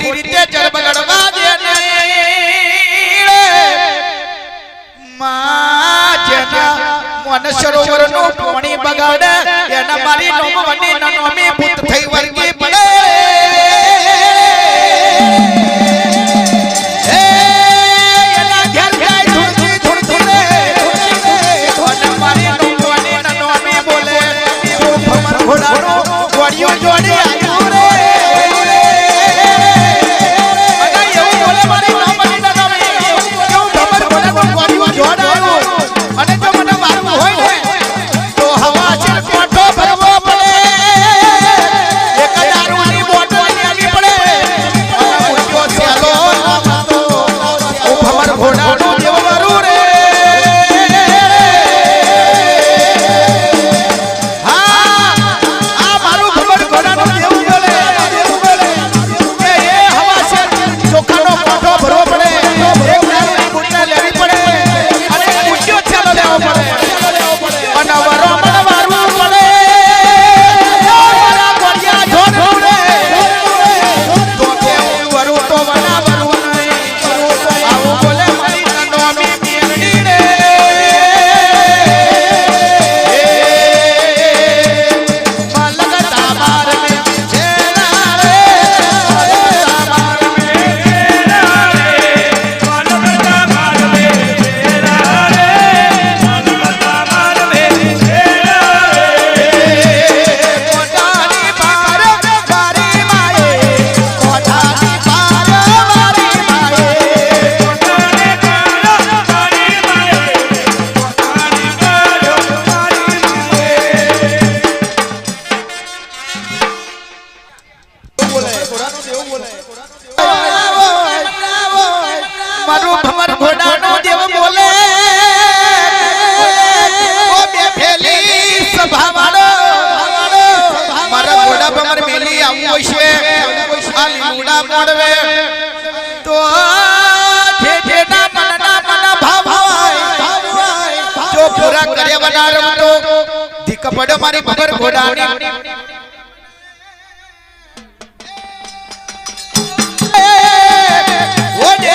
ખોટી રીતે જળ બગડવા દે મન સરોવરનું પાણી બગાડે, એના મારી નોમવાની નોમી ભૂત થઈ વર્ગી પડે. જોડે પૂડા પૂડવે તો જે જેડા મનના મના ભાવાય જો પૂરા કરે બનારમ તો ધીક પડો મારી ભબર ઘોડાની ઓ જે